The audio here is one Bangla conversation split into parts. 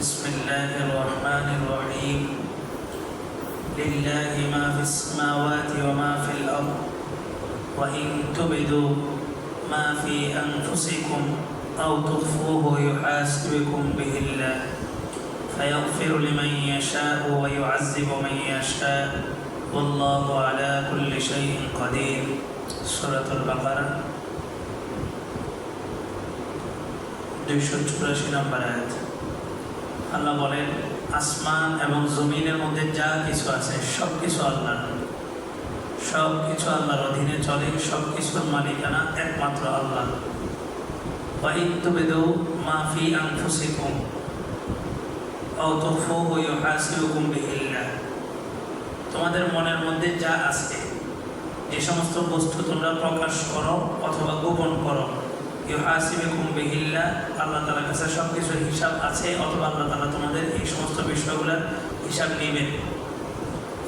بسم الله الرحمن الرحيم. لله ما في السماوات وما في الأرض وإن تبدوا ما في أنفسكم أو تخفوه يحاسبكم به الله. فيغفر لمن يشاء ويعذب من يشاء. والله على كل شيء قدير. سورة البقرة. دوشو تشورشي نمبر আল্লাহ বলেন আসমান এবং জমিনের মধ্যে যা কিছু আছে সব কিছু আল্লাহ সব কিছু আল্লাহর অধীনে চলে সব কিছুর মালিকানা একমাত্র আল্লাহ وَإِنْ মা ফি আনফুসিকুম আও তুখফুহু ইউহাসিবুকুম বিহিল্লাহ তোমাদের মনের মধ্যে যা আছে যে সমস্ত বস্তু তোমরা প্রকাশ করো অথবা গোপন করো ইউহাসিবুকুম বিহিল্লাহ আল্লাহ তাআলার কাছে সব কিছুর হিসাব আছে, অথবা আল্লাহ তাআলা তোমাদের এই সমস্ত বিষয়গুলোর হিসাব নেবেন।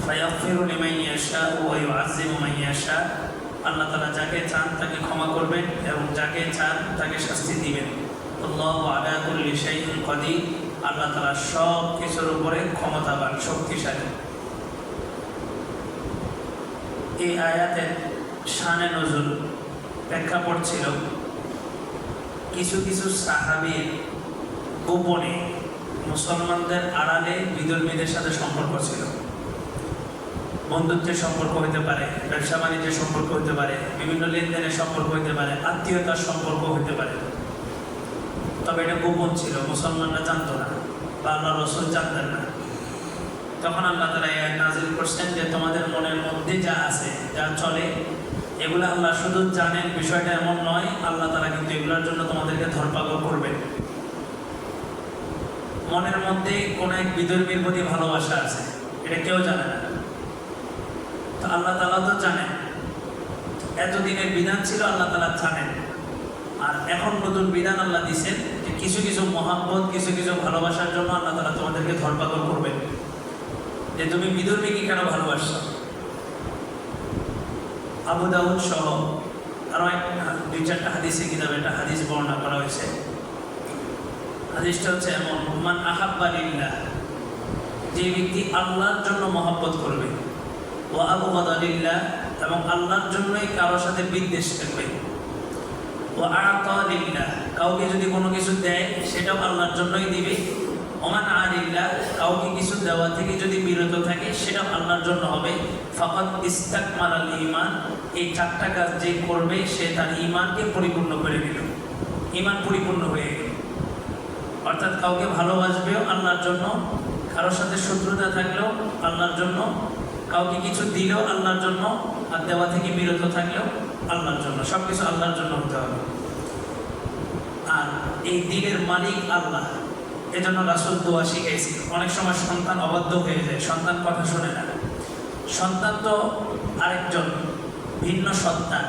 ফায়াগফিরু লিমান ইয়াশা ওয়া ইউআযযিবু মান আল্লাহ তাআলা যাকে চান তাকে ক্ষমা করবেন এবং যাকে চান তাকে শাস্তি দিবেন। আল্লাহু আলা কুল্লি শাইইন কাদির। আল্লাহ তাআলা সব কিছুর উপরে ক্ষমতাবান, শক্তিশালী। এই আয়াতের শানে নজরুল প্রেক্ষাপট ছিল কিছু কিছু সাহাবীর গোপনে মুসলমানদের আড়ালে বিদর্মীদের সাথে সম্পর্ক ছিল। বন্ধুত্বের সম্পর্ক হতে পারে, ব্যবসা বাণিজ্যের সম্পর্ক হতে পারে, বিভিন্ন লেনদেনের সম্পর্ক হইতে পারে, আত্মীয়তার সম্পর্ক হইতে পারে। তবে এটা গোপন ছিল, মুসলমানরা জানতো না বা আল্লাহ রসুল জানতেন না। তখন আল্লাহ তারা নাজিল করছেন যে, তোমাদের মনের মধ্যে যা আছে, যা চলে এগুলো আল্লাহ শুধু জানেন, বিষয়টা এমন নয়, আল্লাহ তালা কিন্তু এগুলোর জন্য তোমাদেরকে ধরপাকড় করবেন। মনের মধ্যে কোনো এক বিদর্মীর প্রতি ভালোবাসা আছে, এটা কেউ জানে না। তো আল্লাহ তালা তো জানেন। এতদিনের বিধান ছিল আল্লাহ তালা জানেন। আর এখন নতুন বিধান আল্লাহ দিচ্ছেন যে কিছু কিছু মহাব্বত, কিছু কিছু ভালোবাসার জন্য আল্লাহ তালা তোমাদেরকে ধরপাকড় করবেন। যে তুমি বিদর্মীকে কেন ভালোবাসছো? আবু দাউদ সহ আরও দুই, চারটা হাদিসে কিতাবে একটা হাদিস বর্ণনা করা হয়েছে। হাদিসটা হচ্ছে এমন, মান আহাব্বালিল্লাহ যে ব্যক্তি আল্লাহর জন্য মহাব্বত করবে। ও আবু বাদালিল্লাহ এবং আল্লাহর জন্যই কারোর সাথে বিদ্বেষ থাকবে। ও আতালিল্লাহ কাউকে যদি কোনো কিছু দেয়, সেটাও আল্লাহর জন্যই দিবে। ওমান আলিল্লাহ, কাউকে কিছু দেওয়া থেকে যদি বিরত থাকে সেটাও আল্লাহর জন্য হবে। ফকত ইস্তাকমাল আল ইমান এই চারটা কাজ যে করবে, সে তার ইমানকে পরিপূর্ণ করে দিল ইমান পরিপূর্ণ হয়ে গেল। অর্থাৎ কাউকে ভালোবাসবেও আল্লাহর জন্য, কারোর সাথে শত্রুতা থাকলেও আল্লাহর জন্য, কাউকে কিছু দিলেও আল্লাহর জন্য, আর দেওয়া থেকে বিরত থাকলেও আল্লাহর জন্য। সব কিছু আল্লাহর জন্য হতে হবে। আর এই দিনের মালিক আল্লাহ। এজন্য রাসুল দোয়া শিখাইছি অনেক সময় সন্তান অবাধ্য হয়ে যায়, সন্তান কথা শোনে না। সন্তান তো আরেকজন, ভিন্ন সত্তা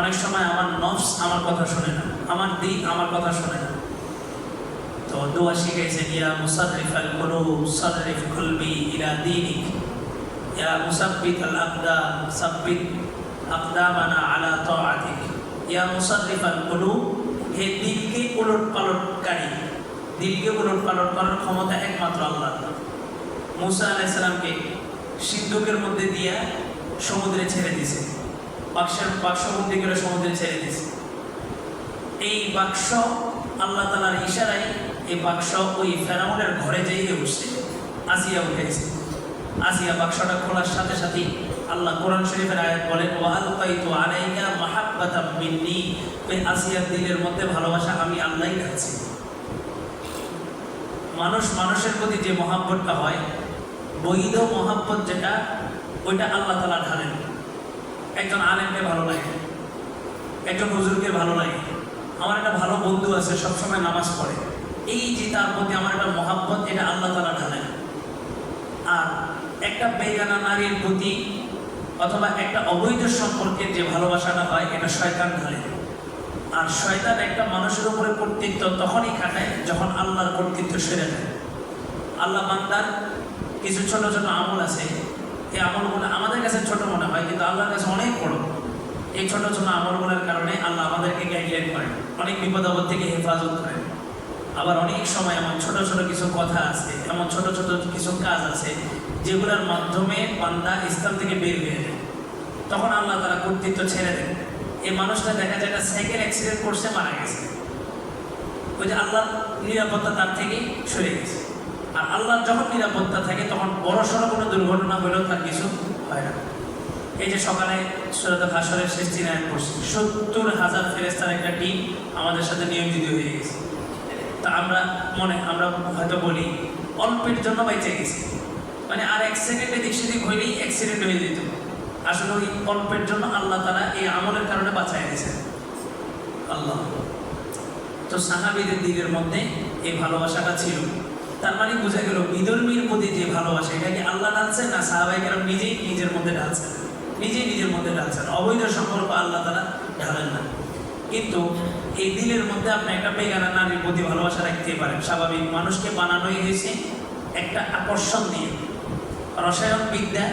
অনেক সময় আমার নফস আমার কথা শোনে না, আমার দিক আমার কথা শোনে না। তো দোয়া শিখাইছেন ইয়া মুসাররিফ আল কুলুব সাররিফ কুলবি ইলা দীনিক। ইয়া মুসাব্বিত আল আকদাম, সাব্বিত আকদামানা আলা তাআতিক। ইয়া মুসাররিফ আল কুলুব, হে দিলকে উলট পালটকারী দিলকে উলট পালট করার ক্ষমতা একমাত্র আল্লাহ। মুসা আলাইসালামকে সিন্ধুকের মধ্যে দিয়া সমুদ্রে ছেড়ে দিছে। বাক্সের বাক্সবন্দি করে সমুদ্রে ছেড়ে দিছে। এই বাক্স আল্লাহ তালার ইশারায় এই বাক্স ওই ফেরাউনের ঘরে যেয়ে বসছে, আসিয়া উঠেছে আসিয়া বাক্সটা খোলার সাথে সাথেই আল্লাহ কোরআন শরীফের আয়াত বলেন ওয়াল কাইতু আলাইকা মাহাব্বাতাম মিন্নি। আসিয়ার দিলের মধ্যে ভালোবাসা আমি আল্লাহই রাখছি। মানুষ মানুষের প্রতি যে মহাব্বতটা হয়, বৈধ মহাব্বত যেটা, ওইটা আল্লাহ তালা ঢালেন। একজন আলেমকে ভালো লাগে, একজন হুজুরকে ভালো লাগে। আমার একটা ভালো বন্ধু আছে, সবসময় নামাজ পড়ে। এই যে তার প্রতি আমার একটা মহাব্বত, এটা আল্লাহ তালা ঢালেন। আর একটা বেগানা নারীর প্রতি অথবা একটা অবৈধ সম্পর্কের যে ভালোবাসাটা হয়, এটা শয়তান ঢালে। আর শয়তান একটা মানুষের উপরে কর্তৃত্ব তখনই খাটায় যখন আল্লাহর কর্তৃত্ব সেরে যায় আল্লাহ বান্দার কিছু ছোট ছোট আমল আছে। এই আমলগুলো আমাদের কাছে ছোট মনে হয়, কিন্তু আল্লাহর কাছে অনেক বড়। এই ছোট ছোট আমলগুলোর কারণে আল্লাহ আমাদেরকে গাইডলাইন করেন অনেক বিপদ আপদ থেকে হেফাজত করেন আবার অনেক সময় এমন ছোট ছোট কিছু কথা আছে, এমন ছোট ছোট কিছু কাজ আছে, যেগুলোর মাধ্যমে বান্দা ইসলাম থেকে বের হয়ে যায়। তখন আল্লাহ তারা কর্তৃত্ব ছেড়ে দেন। এই মানুষটা দেখা যায় একটা সাইকেল অ্যাক্সিডেন্ট করছে, মারা গেছে। ওই যে আল্লাহ নিরাপত্তা তার থেকে সরে গেছে। আর আল্লাহর যখন নিরাপত্তা থাকে, তখন বড় সড়ো কোনো দুর্ঘটনা হলেও তার কিছু হয় না। এই যে সকালে সুরত ভাষণের শেষ চিনায় পড়ছি সত্তর হাজার ফেরেস্তার একটা টিম আমাদের সাথে নিয়োজিত হয়ে গেছে। তা আমরা মনে, আমরা হয়তো বলি, অল্পের জন্য বাইচে গেছি। মানে আর এক সেকেন্ডে দিক সেদিক হইলেই অ্যাক্সিডেন্ট হয়ে যেত। আসলে ওই অল্পের জন্য আল্লাহ তারা এই আমলের কারণে বাঁচাই দিয়েছেন। আল্লাহ। তো সাহাবিদের দিকের মধ্যে এই ভালোবাসাটা ছিল। তার মানে বোঝা গেল বিধর্মীর প্রতি যে ভালোবাসা, এটা কি আল্লাহ ডালছেন না সাহাবাই কারণ নিজেই নিজের মধ্যে ডালছেন নিজেই নিজের মধ্যে ডালছেন অবৈধ সম্পর্ক আল্লাহ তারা ঢালেন না। কিন্তু এই দিলের মধ্যে আপনি একটা বেগানা নারীর প্রতি ভালোবাসা রাখতে পারেন। স্বাভাবিক মানুষকে বানানোই হয়েছে একটা আকর্ষণ দিয়ে। রসায়ন বিদ্যা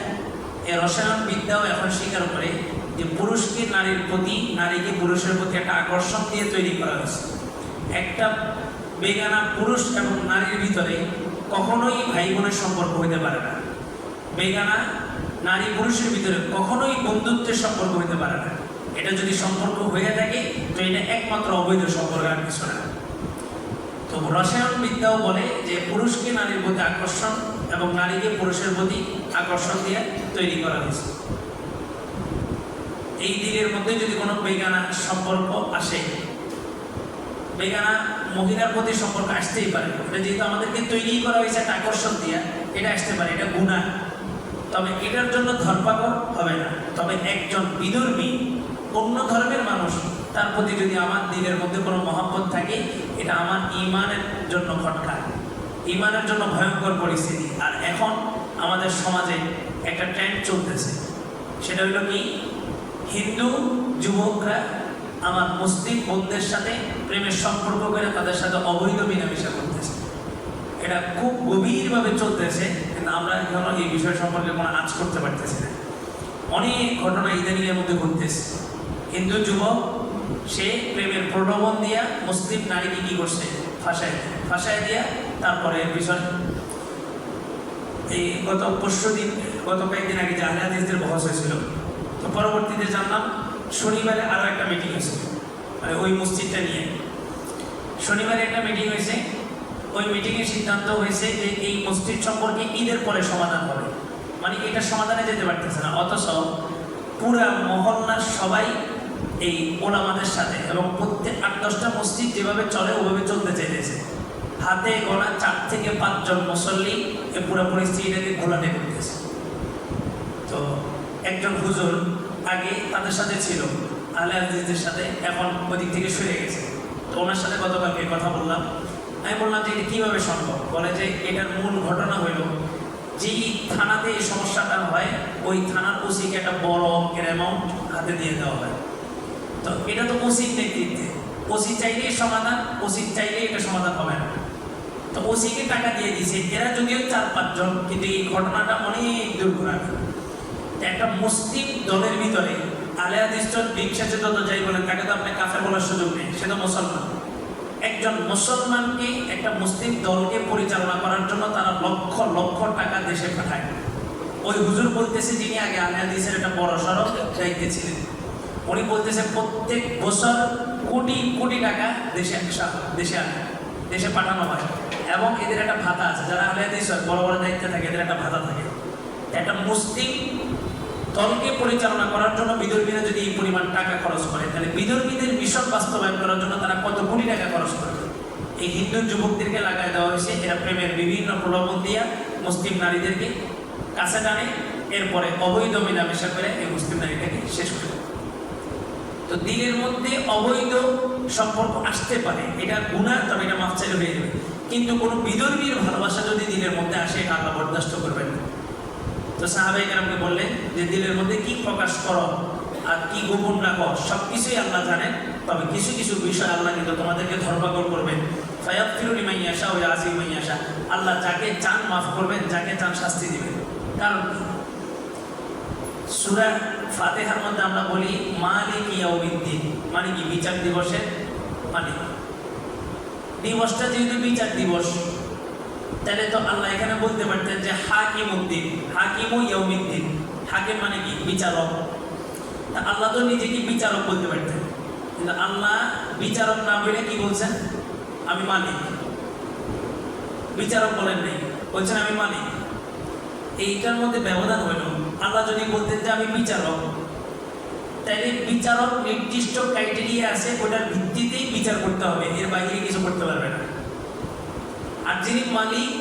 এই রসায়ন বিদ্যাও এখন স্বীকার করে যে পুরুষকে নারীর প্রতি, নারীকে পুরুষের প্রতি একটা আকর্ষণ দিয়ে তৈরি করা হয়েছে। একটা বেগানা পুরুষ এবং নারীর ভিতরে কখনোই ভাই বোনের সম্পর্ক হইতে পারে না। বেগানা নারী পুরুষের ভিতরে কখনোই বন্ধুত্বের সম্পর্ক হইতে পারে না। এটা যদি সম্পর্ক হয়ে থাকে, তো এটা একমাত্র অবৈধ সম্পর্ক আর কিছু না। তো রসায়ন বিদ্যাও বলে যে পুরুষকে নারীর প্রতি আকর্ষণ এবং নারীকে পুরুষের প্রতি আকর্ষণ দিয়ে তৈরি করা হয়েছে। এই দিনের মধ্যে যদি কোনো বেগানা সম্পর্ক আসে, বেগানা মহিলার প্রতি সম্পর্ক আসতেই পারে। এটা যেহেতু আমাদেরকে তৈরি করা হয়েছে একটা আকর্ষণ দিয়া এটা আসতে পারে, এটা গুণা। তবে এটার জন্য ধরপাকড় হবে না। তবে একজন বিধর্মী, অন্য ধর্মের মানুষ, তার প্রতি যদি আমার দিনের মধ্যে কোনো মহব্বত থাকে, এটা আমার ইমানের জন্য খটকা ইমানের জন্য ভয়ঙ্কর পরিস্থিতি। আর এখন আমাদের সমাজে একটা ট্রেন্ড চলতেছে। সেটা হলো কি? হিন্দু যুবকরা আমার মুসলিম বোনদের সাথে প্রেমের সম্পর্ক করে তাদের সাথে অবৈধ মিলামেশা করতেছে। এটা খুব গভীরভাবে চলতেছে, কিন্তু আমরা এখনও এই বিষয় সম্পর্কে কোনো আজ করতে পারতেছি না। অনেক ঘটনা ইদানিংয়ের মধ্যে ঘটতেছে। হিন্দু যুবক, সে প্রেমের প্রলোভন দিয়া মুসলিম নারীকে কি করছে? ফাঁসায় ফাঁসায় দিয়া তারপরে বিষয় এই গত পরশু দিন, গত কয়েকদিন আগে যে আহলে বহস হয়েছিল। তো পরবর্তীতে জানলাম, শনিবারে আরও একটা মিটিং হয়েছে। মানে ওই মসজিদটা নিয়ে। শনিবারে একটা মিটিং হয়েছে। ওই মিটিংয়ের সিদ্ধান্ত হয়েছে যে এই মসজিদ সম্পর্কে ঈদের পরে সমাধান হবে। মানে এটা সমাধানে যেতে পারতেছে না। অথচ পুরা মহল্লার সবাই এই ওলামাদের সাথে এবং প্রত্যেক আট, দশটা মসজিদ যেভাবে চলে, ওভাবে চলতে চাইতেছে। হাতে গোনা চার থেকে পাঁচজন মুসল্লি এ পুরো পরিস্থিতিটাকে ঘোলাটে করতেছে। তো একজন হুজুর আগে তাদের সাথে ছিল আলে আজিজদের সাথে, এখন ওদিক থেকে সরে গেছে। তো ওনার সাথে গতকালকে কথা বললাম। আমি বললাম যে এটা কীভাবে সম্ভব? বলে যে এটার মূল ঘটনা হইল, যেই থানাতে এই সমস্যাটা হয়, ওই থানার ওসিকে একটা বড় অঙ্কের অ্যামাউন্ট হাতে দিয়ে দেওয়া হয়। তো এটা তো ওসির নেতৃত্বে। ওসি চাইলেই সমাধান, ওসি চাইলেই এটা সমাধান হবে না। তো ওসিকে টাকা দিয়ে দিয়েছে। এরা যদিও চার পাঁচজন, কিন্তু এই ঘটনাটা অনেক দূর ঘোরাবে একটা মুসলিম দলের ভিতরে আলেহাদিস্টন বিশ্বাসে যত যাই বলেন, তাকে তো আপনি কাফের বলার সুযোগ নেই, সে তো মুসলমান। একজন মুসলমানকে একটা মুসলিম দলকে পরিচালনা করার জন্য তারা লক্ষ লক্ষ টাকা দেশে পাঠায়। ওই হুজুর বলতেছে যিনি আগে আলেহাদিসের একটা বড় সড়ক দায়িত্বে ছিলেন উনি বলতেছে, প্রত্যেক বছর কোটি কোটি টাকা দেশে দেশে আনে দেশে পাঠানো হয়। এবং এদের একটা ভাতা আছে। যারা আলেহাদিস হয় বড় বড় দায়িত্বে থাকে, এদের একটা ভাতা থাকে। একটা মুসলিম দলকে পরিচালনা করার জন্য বিদর্মীরা যদি এই পরিমাণ টাকা খরচ করে, তাহলে বিদর্মীদের মিশন বাস্তবায়ন করার জন্য তারা কত কোটি টাকা খরচ করে? এই হিন্দু যুবকদেরকে লাগায় দেওয়া হয়েছে। এরা প্রেমের বিভিন্ন প্রলোভন দিয়া মুসলিম নারীদেরকে কাছে টানে। এরপরে অবৈধ মেলামেশা করে এই মুসলিম নারীটাকে শেষ করে তো দিনের মধ্যে অবৈধ সম্পর্ক আসতে পারে। এটা গুণা তবে এটা মাফ চাইলে হয়ে যাবে। কিন্তু কোনো বিদর্মীর ভালোবাসা যদি দিনের মধ্যে আসে, আল্লাহ বরদাস্ত করবেন তো সাহাবাই কালামকে বললেন যে, দিলের মধ্যে কি প্রকাশ করো আর কি গোপন রাখো? সব কিছুই আল্লাহ জানেন। তবে কিছু কিছু বিষয় আল্লাহ কিন্তু তোমাদেরকে ধর্মাকর করবেন। ফায়াত ফিরুনি মাইয়াশা ওই আজিম মাইয়াশা আল্লাহ যাকে চান মাফ করবেন, যাকে চান শাস্তি দিবেন। কারণ সুরা ফাতেহার মধ্যে আমরা বলি, মালিক ইয়াউমিদ্দিন। মানে কি? বিচার দিবসের মালিক দিবসটা যেহেতু বিচার দিবস, তাহলে তো আল্লাহ এখানে বলতে পারতেন যে হাকিম উদ্দিন হাকিম ইয়মিদ্দিন হাকিম মানে কি? বিচারক। তা আল্লাহ তো নিজেকে বিচারক বলতে পারতেন। কিন্তু আল্লাহ বিচারক না বলে কি বলছেন? আমি মালিক। বিচারক বলেন নেই। বলছেন, আমি মালিক। এইটার মধ্যে ব্যবধান হইল। আল্লাহ যদি বলতেন যে আমি বিচারক তাইলে বিচারক নির্দিষ্ট ক্রাইটেরিয়া আছে, ওটার ভিত্তিতেই বিচার করতে হবে, এর বাইরে কিছু করতে পারবে না। আর যিনি মালিক,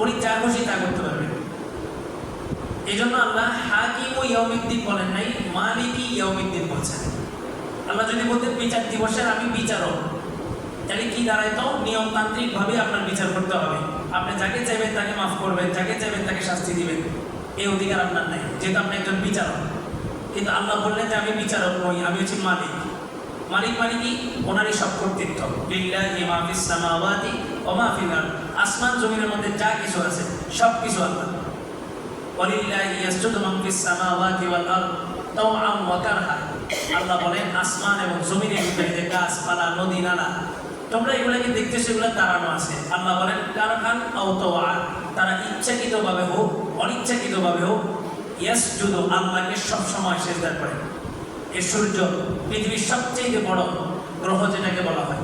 উনি যা খুশি তা করতে পারবেন এই জন্য আল্লাহ হাকিম ও ইয়মিদ্দিন বলেন নাই, মালিকই ইয়মিদ্দিন বলছেন। আল্লাহ যদি বলতেন বিচার দিবসের আমি বিচারক তাহলে কি দাঁড়ায় তো নিয়মতান্ত্রিক ভাবে আপনার বিচার করতে হবে। আপনি যাকে চাইবেন তাকে মাফ করবেন, যাকে চাইবেন তাকে শাস্তি দিবেন এই অধিকার আপনার নাই, যেহেতু আপনি একজন বিচারক। কিন্তু আল্লাহ বললেন যে, আমি বিচারক নই, আমি হচ্ছি মালিক। মালিক মানে কি? ওনারই সব কর্তৃত্ব। আসমান জমিনের মধ্যে যা কিছু আছে সব কিছু আল্লাহ ওয়াল আরদ তাওআন ওয়া কারহা। আল্লাহ বলেন, আসমান এবং গাছপালা, নদী, নালা এগুলাকে দাঁড়ানো আছে। আল্লাহ বলেন তারা ইচ্ছাকৃতভাবে হোক, অনিচ্ছাকৃতভাবে হোক ইয়াসজুদু আল্লাহকে সব সময় সেজদা করে। এই সূর্য পৃথিবীর সবচেয়ে বড় গ্রহ যেটাকে বলা হয়।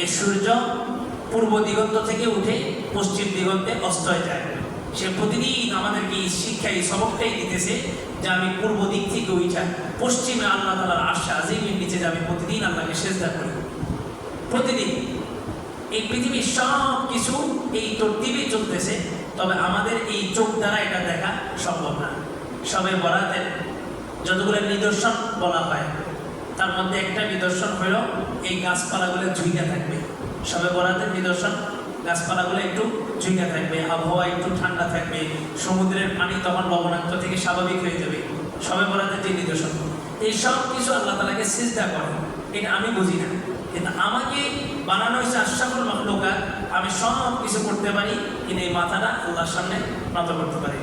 এই সূর্য পূর্ব দিগন্ত থেকে উঠে পশ্চিম দিগন্তে অস্ত হয়ে যায়। সে প্রতিদিন আমাদেরকে এই শিক্ষা এই সবকটাই দিতেছে যে আমি পূর্ব দিক থেকে উঠা পশ্চিমে আল্লাহ তালার আশা, আজিমের নিচে যে আমি প্রতিদিন আল্লাহকে সেজদা করি। প্রতিদিন এই পৃথিবীর সব কিছু এই তরতিবে চলতেছে, তবে আমাদের এই চোখ দ্বারা এটা দেখা সম্ভব না। সবে বরাতের যতগুলো নিদর্শন বলা হয়, তার মধ্যে একটা নিদর্শন হলো এই গাছপালাগুলো ঝুঁকা থাকবে। সবে বরাতের নিদর্শন, গাছপালাগুলো একটু ঝুঁকা থাকবে, আবহাওয়া একটু ঠান্ডা থাকবে, সমুদ্রের পানি তখন লবণাক্ত থেকে স্বাভাবিক হয়ে যাবে। সবে বরাতের যে নিদর্শন, এই সব কিছু আল্লাহ তালাকে চিন্তা করে এটা আমি বুঝি না। কিন্তু আমাকে বানানো হয়েছে আশাফুল মখলুকাত, আমি সব কিছু করতে পারি, কিন্তু এই মাথাটা আল্লাহর সামনে নত করতে পারি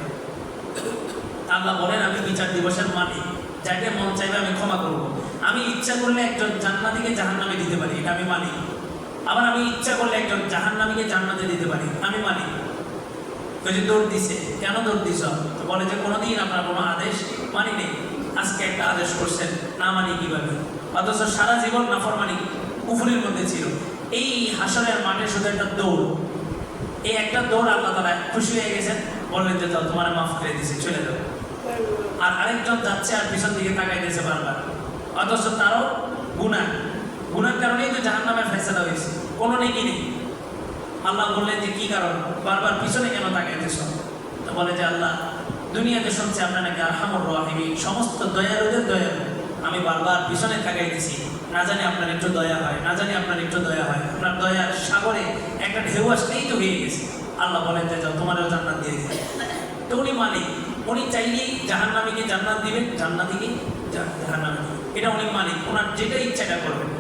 আল্লাহ বলেন, আমি বিচার দিবসের মালিক। যাকে মন চাইবে আমি ক্ষমা করব। আমি ইচ্ছা করলে একজন জান্নাতিকে জাহান্নামে দিতে পারি। এটা আমি মালিক। আবার আমি ইচ্ছা করলে একজন জাহান্নামীকে জান্নাতে দিতে পারি। আমি মালিক। যে দৌড় দিছে। কেন দৌড় দিছ? তো বলে যে, কোনোদিন আপনার কোনো আদেশ মানি নেই। আজকে একটা আদেশ করছেন, না মানি কীভাবে? অথচ সারা জীবন নাফরমানি কুফুরির মধ্যে ছিল। এই হাসরের মাঠে শুধু একটা দৌড়। এই একটা দৌড় আল্লাহ তারা খুশি হয়ে গেছেন। বললেন যে তোমার মাফ করে দিছে, চলে যাও। আর আরেকজন যাচ্ছে আর পিছন দিকে তাকাইতেছে বারবার। অথচ তারও গুণা গুণার কারণেই তো জাহান নামের ফেসলা হয়েছে। কোনো নেকি নেই। আল্লাহ বললেন যে, কি কারণ? বারবার পিছনে কেন তাকাইতেছ তো বলে যে, আল্লাহ, দুনিয়াতে শুনছে আপনার নাকি আরহামুর রাহিমি সমস্ত দয়ালুদের দয়ালু। আমি বারবার পিছনে তাকাইতেছি না জানি আপনার একটু দয়া হয়, না জানি আপনার একটু দয়া হয়। আপনার দয়ার সাগরে একটা ঢেউ আসলেই তো হয়ে গেছে। আল্লাহ বলেন যে, যাও, তোমারও জান্নাত দিয়ে দিতে তো উনি মালিক। উনি চাইলেই জাহান্নামীকে জান্নাত দিবেন, জান্নাতিকে জাহান্নামী এটা উনি মালিক, ওনার যেটা ইচ্ছাটা করবেন।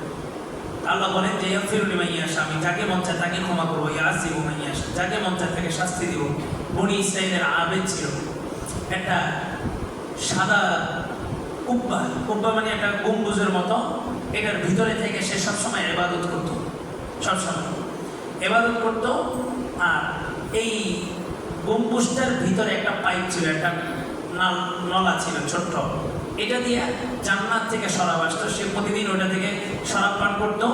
আল্লাহ বলেন যে ফিরুলি মাইয়াসা আমি যাকে মন চায় তাকে ক্ষমা করব ইয়াসিব মাইয়াসা যাকে মন চায় তাকে শাস্তি দিব। বনি ইসরায়েলের আবেদ ছিল একটা সাদা কুব্বা কুব্বা মানে একটা গম্বুজের মতো। এটার ভিতরে থেকে সে সবসময় এবাদত করতো, সবসময়। এবাদত করতো, আর এই গম্বুজটার ভিতরে একটা পাইপ ছিল, একটা নলা ছিল, ছোট্ট। এটা দিয়ে জান্নাত থেকে সরাব আসতো। সে প্রতিদিন ওটা থেকে শরাব পান করতো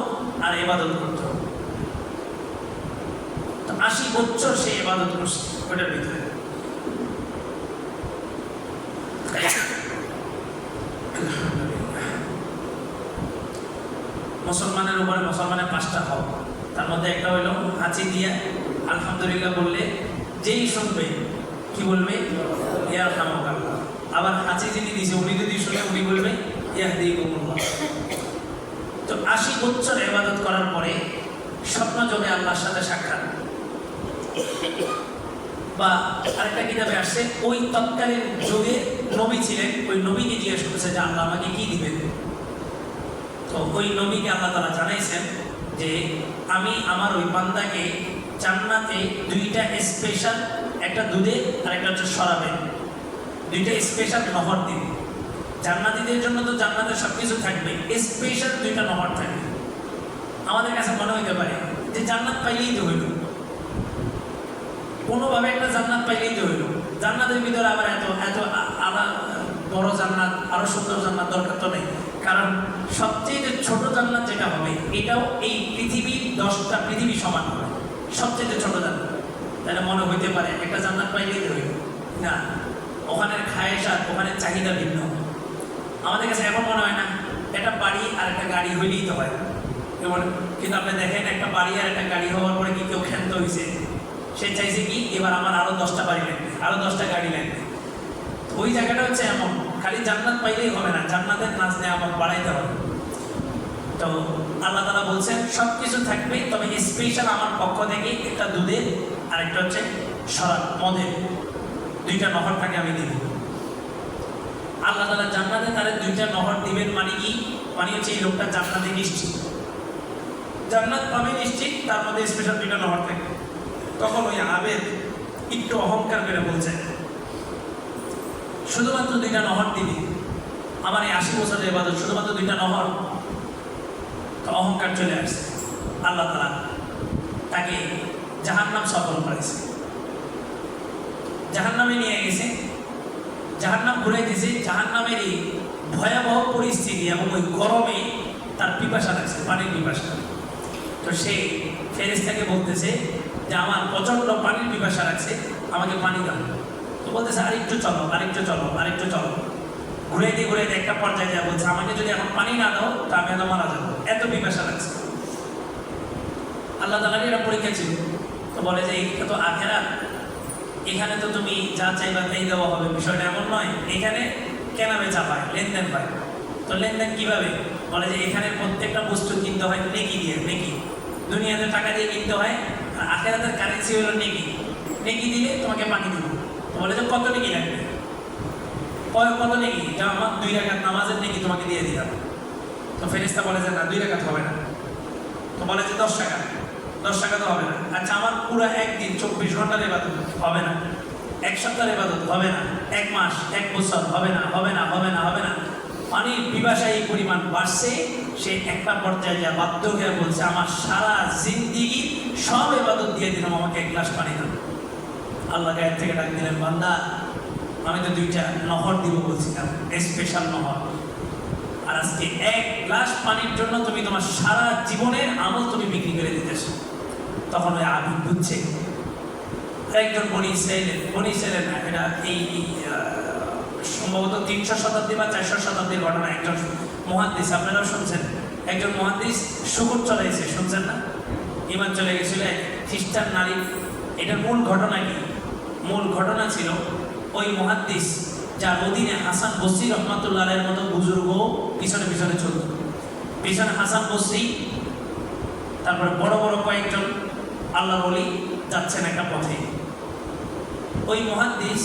আর এবাদত করতো। আশি বছর সে এবাদত করছে ওটার ভিতরে। মুসলমানের উপরে মুসলমানের পাঁচটা হক। তার মধ্যে একটা হইল হাঁচি দিয়া আলহামদুলিল্লাহ বললে যেই শুনবে, কি বলবে? ইয়ার হামক আবার হাঁচি যিনি দিয়েছে উনি যদি শুনে, উনি বলবে ইয়াহ দিয়ে তো আশি বছর এবাদত করার পরে স্বপ্ন যোগে আল্লাহর সাথে সাক্ষাৎ। বা আরেকটা কিতাবে আসছে, ওই তৎকালীন যুগে নবী ছিলেন, ওই নবীকে জিজ্ঞেস করছে যে, আল্লাহ আমাকে কি দিবেন? তো ওই নবীকে আল্লাহ তারা জানাইছেন যে, আমি আমার ওই বান্দাকে জান্নাতে দুইটা স্পেশাল একটা দুধে আর একটা হচ্ছে সরাবে দুইটা স্পেশাল নহর দিন। জান্নাতিদের জন্য তো জান্নাতের সব কিছু থাকবে। স্পেশাল দুইটা নহর থাকবে। আমাদের কাছে মনে হইতে পারে যে জান্নাত পাইলেই তো হইল। কোনোভাবে একটা জান্নাত পাইলেই তো হইল। জান্নাতের ভিতরে আবার এত এত আলা, বড় জান্নাত, আরও সুন্দর জান্নাত দরকার তো নেই। কারণ সবচেয়ে ছোট জান্নাত যেটা হবে, এটাও এই পৃথিবীর দশটা পৃথিবী সমান হবে। সবচেয়ে ছোট জান্নাত তাহলে মনে হইতে পারে, একটা জান্নাত পাইলেই হইল। না, ওখানের খায়েসাত ওখানের চাহিদা ভিন্ন। আমাদের কাছে এখন মনে হয় না, একটা বাড়ি আর একটা গাড়ি হইলেই তো হয়। যেমন কিন্তু আপনি দেখেন, একটা বাড়ি আর একটা গাড়ি হওয়ার পরে কি কেউ ক্ষান্ত হয়েছে সে চাইছে কি, এবার আমার আরও দশটা বাড়ি লাগবে, আরও দশটা গাড়ি লাগবে। ওই জায়গাটা হচ্ছে এমন, খালি জান্নাত পাইলেই হবে না, জান্নাতের নাচ নেই আমার বাড়াইতে হবে। তো আল্লাহ তালা বলছেন সব কিছু থাকবে, তবে স্পেশাল আমার পক্ষ থেকে একটা দুধের আর একটা হচ্ছে শরাব মদের। দুইটা নহর থাকে আমি দিব। আল্লাহ তালা জান্নাতে তাদের দুইটা নহর দিবেন মানে কি? মানে হচ্ছে এই লোকটা জান্নাতে নিশ্চিত। জান্নাত পাবে নিশ্চিত, তার মধ্যে স্পেশাল দুইটা নহর থাকে তখন ওই আবেদ একটু অহংকার করে বলছে, শুধুমাত্র দুইটা নহর দিবি। আমার এই আশি বছরের এবাদত শুধুমাত্র দুইটা নহর। অহংকার চলে আসছে। আল্লাহ তালা তাকে জাহান্নাম সফল করেছে। জাহান্নামে নিয়ে গেছে। দিয়েছে। জাহান্নামের এই ভয়াবহ পরিস্থিতি এবং ওই গরমে তার পিপাসা লাগছে, পানির পিপাসা। তো সে ফেরেস্তাকে বলতেছে যে, আমার প্রচণ্ড পানির পিপাসা লাগছে, আমাকে পানি দাও। তো বলতেছে, আরেকটু চলো আরেকটু চলো আরেকটু চলো। ঘুরে দিয়ে ঘুরে দিয়ে একটা পর্যায়ে যা বলছে, আমাকে যদি এখন পানি না দাও, তো আমি মারা যাব। এত পিপাসা লাগছে। আল্লাহ তালারই এটা পরীক্ষা ছিল তো বলে যে এটা তো আখেরা এখানে তো তুমি যা চাইবা তাই দেওয়া হবে। বিষয়টা এমন নয়, এখানে কেনা বেচা পায়, লেনদেন পায়। তো লেনদেন কীভাবে? বলে যে, এখানে প্রত্যেকটা বস্তু কিনতে হয় নেকি দিয়ে, নেকি। দুনিয়াতে টাকা দিয়ে কিনতে হয়, আর আখেরাতের কারেন্সি হলো নেকি। নেকি দিলে তোমাকে পানি দিব। তো বলে যে, কত নেকি লাগবে? কত নেকি? যা আমার দুই রাখাত নামাজের নেকি তোমাকে দিয়ে দিলাম। তো ফেরিস্তা বলে যে, না, দুই রাখাত হবে না। তো বলে যে, দশ টাকা দশ টাকা তো হবে না। আচ্ছা আমার পুরো একদিন চব্বিশ ঘণ্টার এবাদত হবে না। এক সপ্তাহের এবাদত হবে না। এক মাস, এক বছর হবে না হবে না হবে না হবে না। পানির পিপাসা এই পরিমাণ বাড়ছে। সে একটা পর্যায়ে যা বাধ্য হয়ে বলছে, আমার সারা জিন্দিগি সব এবাদত দিয়ে দিলাম, আমাকে এক গ্লাস পানি দাও। আল্লাহ গায়ের থেকে ডাক দিলেন, বান্দা, আমি তো দুইটা নহর দিব বলছিলাম স্পেশাল নহর। আর আজকে এক গ্লাস পানির জন্য তুমি তোমার সারা জীবনের আমল তুমি বিক্রি করে দিতেছো। তখন ওই আবিদ বুঝছে। একজন বনি ইসরায়েলের বনি ইসরায়েলের না এটা এই সম্ভবত তিনশো শতাব্দী বা চারশো শতাব্দীর ঘটনা একজন মহাদ্দিস, আপনারাও শুনছেন? একজন মহাদ্দিস শুকুর চলাইছে, শুনছেন না? ইমান চলে গেছিল খ্রিস্টান নারী। এটার মূল ঘটনা কি? মূল ঘটনা ছিল ওই মহাদ্দিস যার অধীনে হাসান বসরি রহমাতুল্লাহ এর মতো বুজুর্গ পিছনে পিছনে চলত। পিছনে হাসান বসরি, তারপরে বড় বড় কয়েকজন আল্লাহ বলি যাচ্ছেন একটা পথে। ওই মহাদ্দিস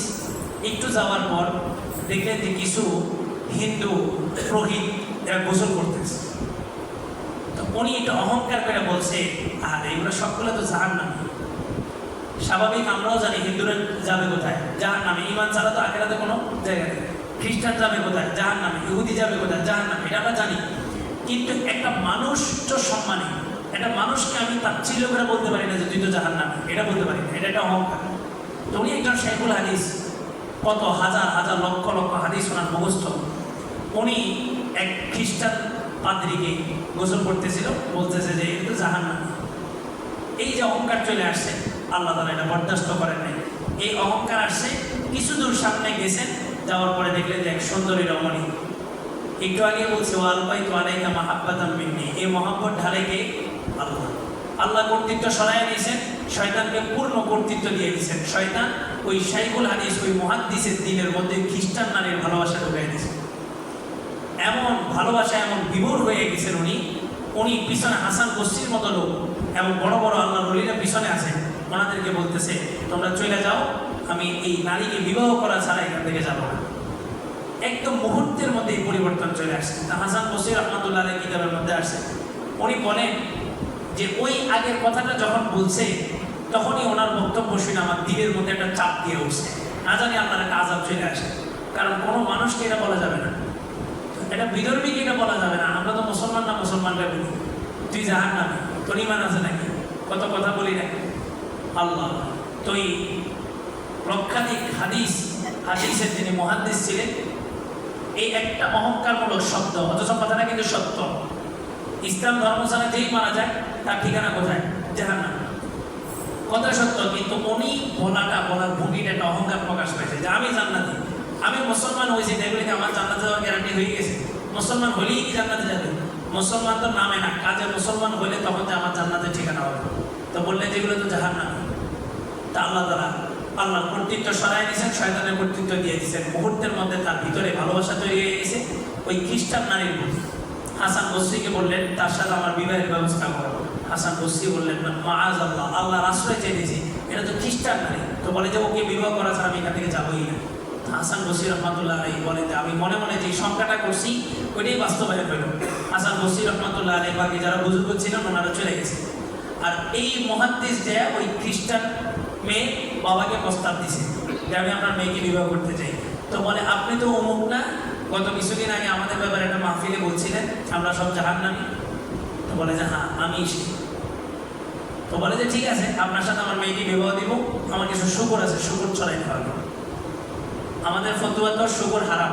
একটু যাওয়ার পর দেখলেন যে কিছু হিন্দু প্রহিত এরা গোসল করতেছে। তো উনি একটু অহংকার করে বলছে, আর এগুলো সবগুলো তো জাহান নামে স্বাভাবিক, আমরাও জানি হিন্দুরা যাবে কোথায়। জাহান নামে ইমান ছাড়া তো আখেরাতে কোনো জায়গা নেই। খ্রিস্টান যাবে কোথায়? জাহান নামে ইহুদি যাবে কোথায়? জাহান নামে এটা আমরা জানি। কিন্তু একটা মানুষ তো সম্মানী। একটা মানুষকে আমি তাচ্ছিল্য করে বলতে পারি না যে তুই তো জাহান নামে এটা বলতে পারি না। এটা একটা অহংকার। উনি একজন শেখুল হাদিস। কত হাজার হাজার, লক্ষ লক্ষ হাদিস ওনার মুখস্থ। উনি এক খ্রিস্টান পাদ্রিকে গোসল করতেছিল। বলতেছে যে এটা তো জাহান নামে এই যে অহংকার চলে আসছে আল্লাহ তালা এটা বরদাস্ত করেন নাই। এই অহংকার আসছে, কিছু দূর সামনে গেছেন, যাওয়ার পরে দেখলেন যে এক সুন্দরী রমণী। একটু আগে বলছে ও আলবাই তো আলাইকা মাহাব্বাতাম মিন্নি। এই মহাব্বত ঢালে কে? আল্লাহ। আল্লাহ কর্তৃত্ব সরাই নিয়েছেন শয়তানকে পূর্ণ কর্তৃত্ব দিয়ে দিয়েছেন। শয়তান ওই শাইকুল হাদিস, ওই মহাদ্দিসের দিনের মধ্যে খ্রিস্টান নারীর ভালোবাসা ঢুকাই দিয়েছে এমন ভালোবাসা, এমন বিভোর হয়ে গেছেন উনি। উনি পিছনে হাসান বস্তির মতো লোক, এবং বড় বড় আল্লাহ রলিরা পিছনে আছে ওনাদেরকে বলতেছে, তোমরা চলে যাও, আমি এই নারীকে বিবাহ করা ছাড়া এখান থেকে যাব না। একদম মুহূর্তের মধ্যে এই পরিবর্তন চলে আসছে। তা হাসান বসির রহমতুল্লাহ আলাই কিতাবের মধ্যে আসে। উনি বলেন যে, ওই আগের কথাটা যখন বলছে, তখনই ওনার বক্তব্য শুনে আমার দিলের মধ্যে একটা চাপ দিয়ে উঠছে। না জানি আপনার একটা আজাব চলে আসে। কারণ কোনো মানুষকে এটা বলা যাবে না। এটা বিধর্মীকে এটা বলা যাবে না। আমরা তো মুসলমান না মুসলমানরা বলি। তুই জাহান নামে তোর ইমান আছে নাকি? কত কথা বলি না। আল্লাহ। তো এই লক্ষাধিক হাদিস, হাদিসের যিনি মহাদিস ছিলেন, এই একটা অহংকারমূলক শব্দ, অথচ কথাটা কিন্তু সত্য। ইসলাম ধর্ম ছাড়া যেই মারা যায়, তার ঠিকানা কোথায়? জাহান্নাম। কথা সত্য, কিন্তু উনি বলাটা, বলার ভঙ্গিটা একটা অহংকার প্রকাশ পেয়েছে যে আমি জান্নাতি। আমি মুসলমান হয়েছি তাই বলে আমার জান্নাতে যাওয়ার গ্যারান্টি হয়ে গেছে। মুসলমান হলেই কি জান্নাতে যাবে? মুসলমান তো নামে না, কাজে মুসলমান হলে তখন যে আমার জান্নাতে ঠিকানা হবে। তো বললে যেগুলো তো জাহান্নাম। তা আল্লাহ তারা আল্লাহর কর্তৃত্ব সরাই দিয়েছেন, শয়তানের কর্তৃত্ব দিয়ে দিয়েছেন। মুহূর্তের মধ্যে তার ভিতরে ভালোবাসা তৈরি হয়ে গেছে। ওই খ্রিস্টান নারীর প্রতি হাসান বসরিকে বললেন, তার সাথে আমার বিবাহের ব্যবস্থা করো। হাসান বসরি বললেন মাআজ আল্লাহ, আল্লাহর আশ্রয় চেয়েছি এটা তো খ্রিস্টান নারী। তো বলে যে ওকে বিবাহ করা ছাড়া আমি এখান থেকে যাবোই না। হাসান বসির রহমতুল্লাহ আলাই বলেন যে, আমি মনে মনে যে সংখ্যাটা করছি, ওইটাই বাস্তবায়ন হইল হাসান বসির রহমতুল্লাহ আলাই বাকি যারা বুজুর্গ ছিলেন, ওনারা চলে গেছে। আর এই মহাদ্দেশ যে ওই খ্রিস্টান মেয়ে বাবাকে প্রস্তাব দিছে যে আমি আপনার মেয়েকে বিবাহ করতে চাই। তো বলে, আপনি তো অমুক না? গত কিছুদিন আগে আমাদের ব্যাপারে একটা মাহফিলে বলছিলেন, আমরা সব জাহান নামি তো বলে যে হ্যাঁ আমি তো বলে যে, ঠিক আছে, আপনার সাথে আমার মেয়েকে বিবাহ দিব। আমার কিছু শুকর আছে, শুকর ছড়াইতে পারব আমাদের ফতুয়া তো শুকর হারাম।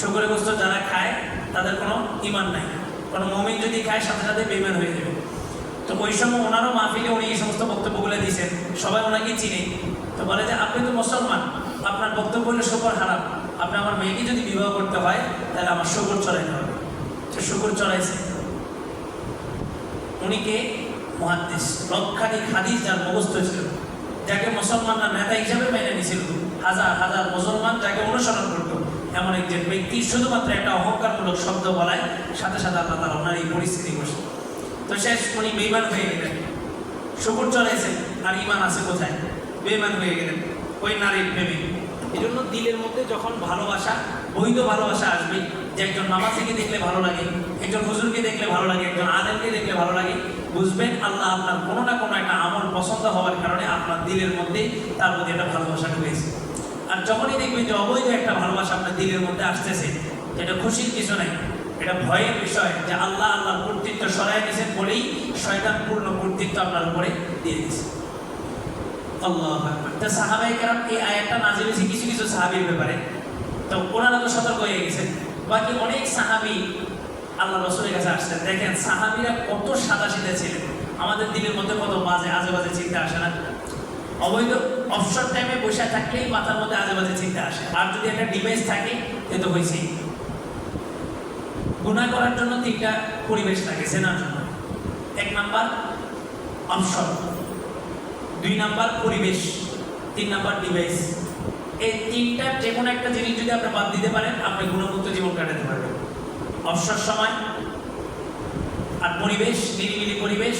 শুকরের গোস্ত যারা খায়, তাদের কোনো ইমান নাই। কোনো মমিন যদি খায়, সাথে সাথে বেমান হয়ে যাবে। তো সময় ওনারও মাহফিলে উনি এই সমস্ত বক্তব্য বক্তব্যগুলো দিয়েছেন। সবাই ওনাকে চিনে। তো বলে যে, আপনি তো মুসলমান। আপনার বক্তব্য হলে শুকর হারাম। আপনি আমার মেয়েকে যদি বিবাহ করতে হয়, তাহলে আমার শুকর চড়াইতে হবে। তো শুকর চড়াইছে। উনিকে মহাদ্দেশ লক্ষাধিক হাদিস যার মুখস্থ ছিল। যাকে মুসলমানরা নেতা হিসাবে মেনে নিয়েছিল হাজার হাজার মুসলমান যাকে অনুসরণ করতো। এমন একজন ব্যক্তি শুধুমাত্র একটা অহংকারমূলক শব্দ বলায় সাথে সাথে আল্লাহ তালা ওনার এই পরিস্থিতি বসে তো শেষ উনি বেইমান হয়ে গেলেন। শুকুর চলেছেন আর ইমান আছে কোথায়? বেইমান হয়ে গেলেন। ওই নারীর প্রেমে। এই জন্য দিলের মধ্যে যখন ভালোবাসা, বৈধ ভালোবাসা আসবে, যে একজন নামাজিকে দেখলে ভালো লাগে, একজন হুজুরকে দেখলে ভালো লাগে, একজন আদেমকে দেখলে ভালো লাগে, বুঝবেন আল্লাহ আপনার কোনো না কোনো একটা আমল পছন্দ হওয়ার কারণে আপনার দিলের মধ্যে তার প্রতি একটা ভালোবাসা ঢুকেছে। আর যখনই দেখবেন যে অবৈধ একটা ভালোবাসা আপনার দিলের মধ্যে আসতেছে এটা খুশির কিছু নাই। এটা ভয়ের বিষয় যে আল্লাহ আল্লাহর কর্তৃত্ব সরাই দিয়েছেন বলেই শয়তান পূর্ণ কর্তৃত্ব আপনার উপরে দিয়ে দিয়েছে। আল্লাহ তা সাহাবাই কারাম এই আয়াতটা নাজিল হয়েছে কিছু কিছু সাহাবির ব্যাপারে। তো ওনারা তো সতর্ক হয়ে গেছেন। বাকি অনেক সাহাবি আল্লাহ রসুলের কাছে আসছেন। দেখেন, সাহাবিরা কত সাদা সিধা ছিলেন। আমাদের দিনের মধ্যে কত বাজে, আজে বাজে চিন্তা আসে না? অবৈধ অবসর টাইমে বসে থাকলেই মাথার মধ্যে আজে বাজে চিন্তা আসে। আর যদি একটা ডিভাইস থাকে, এ তো হয়েছেই। গুণা করার জন্য তিনটা পরিবেশ থাকে চেনার জন্য। এক নাম্বার অবসর, দুই নাম্বার পরিবেশ, তিন নাম্বার ডিভাইস এই তিনটা যে কোনো একটা জিনিস যদি আপনি বাদ দিতে পারেন, আপনি গুণমুক্ত জীবন কাটাতে পারবেন। অবসর সময় আর পরিবেশ, নিরিবিলি পরিবেশ,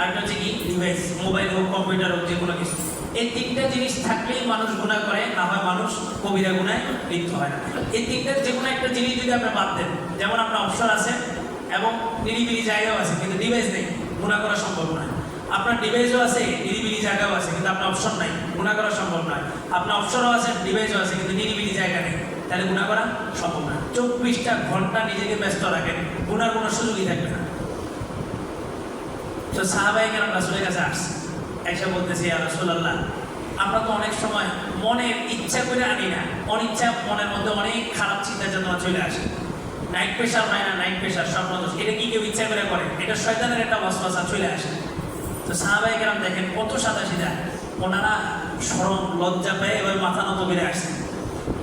আর হচ্ছে কি ডিভাইস মোবাইল হোক কম্পিউটার হোক যে কোনো কিছু। এই তিনটা জিনিস থাকলেই মানুষ গুণা করে, না হয় মানুষ কবিরা গুণায় লিপ্ত হয় না। এই তিনটার যে কোনো একটা জিনিস যদি আপনি বাদ দেন, যেমন আপনার অবসর আছে এবং নিরিবিলি জায়গাও আছে, কিন্তু ডিভাইস নেই গুণা করা সম্ভব নয়। আপনার ডিভাইসও আছে, নিরিবিলি জায়গাও আছে, কিন্তু আপনার অপশন নাই গুণা করা সম্ভব নয়। আপনার অপশনও আছে ডিভাইসও আছে, কিন্তু নিরিবিলি জায়গা নেই, তাহলে গুণা করা সম্ভব নয়। চব্বিশটা ঘণ্টা নিজেকে ব্যস্ত রাখেন গুণার কোনো সুযোগই থাকবে না। তো সাহাবাই কেন রাসুলের কাছে আসছে। এসে বলতেছি আর রাসুলাল্লাহ, আমরা তো অনেক সময় মনের ইচ্ছা করে আনি না। অনিচ্ছা মনের মধ্যে অনেক খারাপ চিন্তা চেতনা চলে আসে। নাইট প্রেশার হয় না নাইট প্রেশার স্বপ্ন দোষ এটা কি কেউ ইচ্ছা করে করে? এটা শয়তানের একটা বসবাসা চলে আসে। তো সাহাবাই কেরাম দেখেন কত সাদা সিধা ওনারা সরম, লজ্জা পেয়ে এবার মাথা নত বেড়ে আসছে।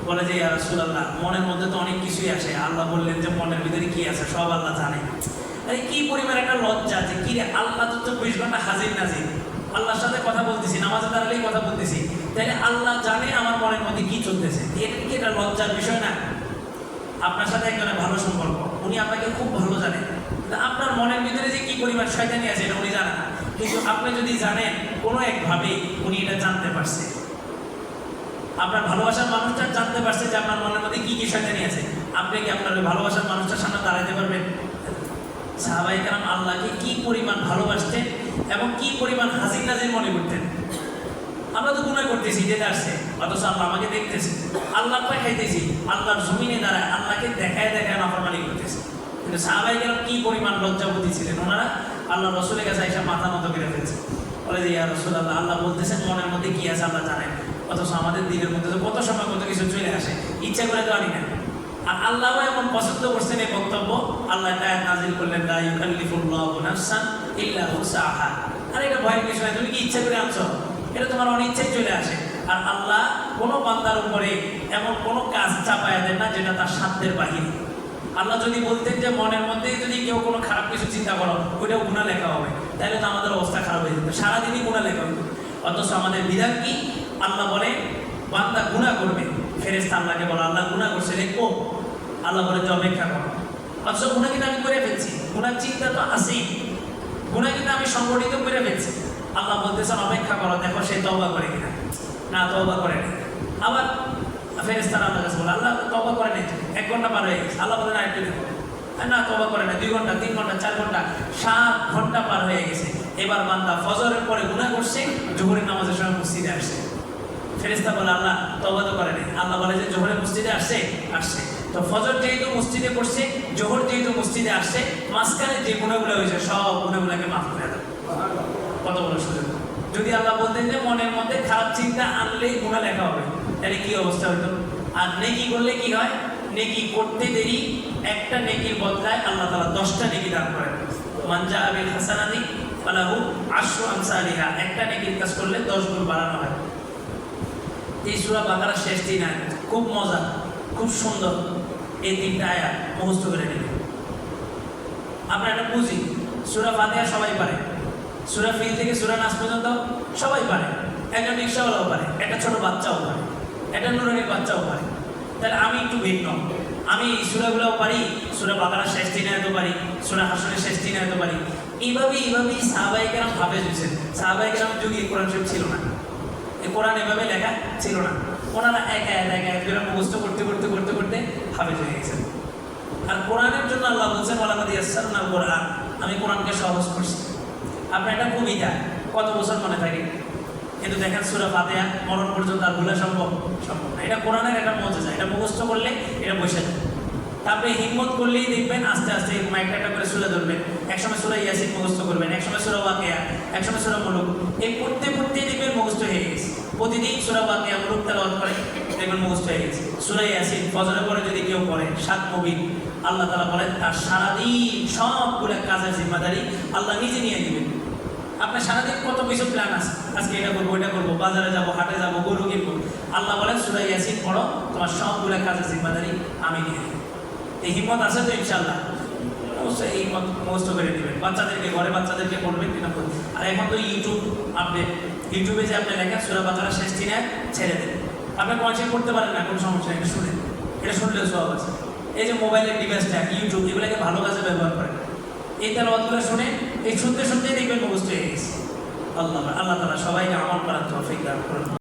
বলে যে, ইয়া রাসূলুল্লাহ, মনের মধ্যে তো অনেক কিছুই আসে। আল্লাহ বললেন যে, মনের ভিতরে কি আছে? সব আল্লাহ জানে। আরে কি পরিমাণ একটা লজ্জা যে, কি রে, আল্লাহ তো চব্বিশ ঘণ্টা হাজির নাজির। আল্লাহর সাথে কথা বলতেছি নামাজে দাঁড়ালেই কথা বলতেছি। তাহলে আল্লাহ জানে আমার মনের মধ্যে কি চলতেছে। এটা কি এটা লজ্জার বিষয় না? আপনার সাথে একজনের ভালো সম্পর্ক, উনি আপনাকে খুব ভালো জানেন আপনার মনের ভিতরে যে কি পরিমাণ শয়তানি আছে এটা উনি জানেন না। কিন্তু আপনি যদি জানেন, কোনো একভাবে উনি এটা জানতে পারছে। আপনার ভালোবাসার মানুষটা জানতে পারছে যে আপনার মনের মধ্যে কি কি শয়তানি আছে। আপনি কি আপনার ওই ভালোবাসার মানুষটার সামনে দাঁড়াতে পারবেন? সাহাবাই কালাম আল্লাহকে কি পরিমাণ ভালোবাসতেন এবং কি পরিমাণ হাজির নাজির মনে করতেন। আমরা তো গুণা করতেছি, যেটা আসছে। অথচ আল্লাহ আমাকে দেখতেছে। আল্লাহটা খাইতেছি। আল্লাহর জমিনে দাঁড়ায় আল্লাহকে দেখায় দেখায় নাফরমানি করতেছে। কিন্তু সাহাবাই কেন কি পরিমাণ লজ্জাবতী ছিলেন? ওনারা আল্লাহ রসুলের কাছে এসে মাথা মতো করে ফেলছে। বলে যে, ইয়া রসুল আল্লাহ আল্লাহ বলতেছেন, মনের মধ্যে কি আছে আল্লাহ জানেন। অথচ আমাদের দিনের মধ্যে তো কত সময় কত কিছু চলে আসে। ইচ্ছা করে তো আনি না। আর আল্লাহ এমন পছন্দ করছেন এই বক্তব্য। আল্লাহ নাজিল করলেন, লা ইউকাল্লিফুল্লাহু নাফসান ইল্লা উসাহা আর এটা ভয়ের নয় তুমি কি ইচ্ছা করে আনছো এটা তোমার অনিচ্ছায় চলে আসে। আর আল্লাহ কোনো বান্দার উপরে এমন কোনো কাজ চাপায়া দেন না যেটা তার সাধ্যের বাহিরে। আল্লাহ যদি বলতেন যে মনের মধ্যে যদি কেউ কোনো খারাপ কিছু চিন্তা করো, ওইটাও গুণা লেখা হবে। তাহলে তো আমাদের অবস্থা খারাপ হয়ে যেত। সারাদিনই গুণা লেখা হবে অথচ আমাদের বিধান কি? আল্লাহ বলে, বান্দা গুণা করবে। ফেরেস্তা আল্লাহকে বলো, আল্লাহ গুণা করছে দেখব আল্লাহ বলে অপেক্ষা করো। অথচ গুণা কিন্তু আমি করে ফেলছি? গুণার চিন্তা তো আছেই। গুণা কিন্তু আমি সংগঠিত করে ফেলছি। আল্লাহ বলতেছেন, অপেক্ষা করো, দেখো সে তবা করে কিনা। না তবা করে না আবার ফেরেস্তারা আল্লাহ কাছে বলে, আল্লাহ তবা করে নাই এক ঘণ্টা পার হয়ে গেছে। আল্লাহ বলে না একটু দেখো না তবা করে না দুই ঘণ্টা, তিন ঘণ্টা, চার ঘণ্টা, সাত ঘণ্টা পার হয়ে গেছে। এবার বান্দা ফজরের পরে গুণা করছে, জোহরের নামাজের সময় মসজিদে আসছে। ফেরেস্তা বলে, আল্লাহ তবা তো করে নাই। আল্লাহ বলে যে জোহরের মসজিদে আসছে আসছে। তো ফজর যেহেতু মসজিদে পড়ছে, জোহর যেহেতু মসজিদে আসছে, মাঝখানে যে গুণাগুলো হয়েছে, সব গুণাগুলোকে মাফ করে দাও। কত বড় সুযোগ। যদি আল্লাহ বলতেন যে মনের মধ্যে খারাপ চিন্তা আনলেই গুণা লেখা হবে, তাহলে কি অবস্থা হতো আর নেকি করলে কি হয়? নেকি করতে দেরি, একটা নেকির বদলায় আল্লাহ তালা দশটা নেকি দান করেন। মানজা আবিল হাসানাদি ফালাহু আশরু আমসালিহা, একটা নেকির কাজ করলে দশ গুণ বাড়ানো হয়। এই সুরা বাকারা শেষ দিন খুব মজা, খুব সুন্দর। এই তিনটা আয়া মুখস্থ করে নিন। আমরা এটা বুঝি সুরা ফাতেহা সবাই পারে। সুরা ফিল থেকে সুরা নাচ পর্যন্ত সবাই পারে। একটা রিক্সাওয়ালাও পারে, একটা ছোট বাচ্চাও পারে, একটা নুরানির বাচ্চাও পারে। তাহলে আমি একটু ভিন্ন। আমি এই সুরাগুলোও পারি, সুরা বাকারা শেষ দিনে এত পারি, সুরা হাসনের শেষ দিনে এত পারি। এইভাবে এইভাবেই সাহাবাই কেরাম ভাবে জুছেন সাহাবাই কেরাম যুগে কোরআন শরীফ ছিল না। এই কোরআন এভাবে লেখা ছিল না। ওনারা এক এক এক মুখস্থ করতে করতে করতে করতে হাফেজ হয়ে গেছেন আর কোরআনের জন্য আল্লাহ বলছেন কোরআন। আমি কোরআনকে সহজ করছি। আপনার একটা কবিতা, কত বছর মনে থাকে? কিন্তু দেখেন সুরা ফাতেহা, মরণ পর্যন্ত আর ভুলা সম্ভব সম্ভব না। এটা কোরআনের একটা মজা যায় এটা মুখস্থ করলে এটা বসে যায় তারপরে হিম্মত করলেই দেখবেন আস্তে আস্তে এরকম একটা করে সুরা ধরবেন। একসময় সুরা ইয়াসিন মুখস্থ করবেন, একসময় সুরা ওয়াকিয়া, একসময় সুরা মুলুক। এই পড়তে পড়তেই দেখবেন মুখস্থ হয়ে গেছে। প্রতিদিন সুরা ওয়াকিয়া, মুলুক তেলাওয়াত করে। দেখবেন মুখস্থ হয়ে গেছে। সুরা ইয়াসিন ফজরের পরে যদি কেউ পড়ে, সাত মুবিন, আল্লাহ বলেন, তার কাজের জিম্মাদারি আল্লাহ নিজে নিয়ে নেবেন। আপনার কত কিছু প্ল্যান আছে? আজকে এটা করব এটা করব, বাজারে যাব, হাটে যাব, গরু আল্লাহ বলেন সুরা ইয়াসিন পড়ো, তোমার কাজের জিম্মাদারি আমি নিয়ে এই হিম্মত আছে তো ইনশাল্লাহ অবশ্যই এই মুখস্থ করে নেবেন। বাচ্চাদেরকে, ঘরে বাচ্চাদেরকে পড়বেন কিনা আর এখন তো ইউটিউব আপনি ইউটিউবে যে আপনি লেখেন, সুরা বাচ্চারা শেষ দিনে ছেড়ে দেন। আপনি কোয়াশিং করতে পারেন না, কোনো সমস্যা এটা শুনে এটা শুনলে সব আছে। এই যে মোবাইলের ডিভাইসটা ইউটিউব এগুলোকে ভালো কাজে ব্যবহার করেন। এই তার তেলাওয়াতগুলো শুনে, এই শুনতে শুনতেই দেখবেন মুখস্থ হয়ে গেছে। আল্লাহ আল্লাহ তালা সবাইকে আমার করার তৌফিক দান করুন।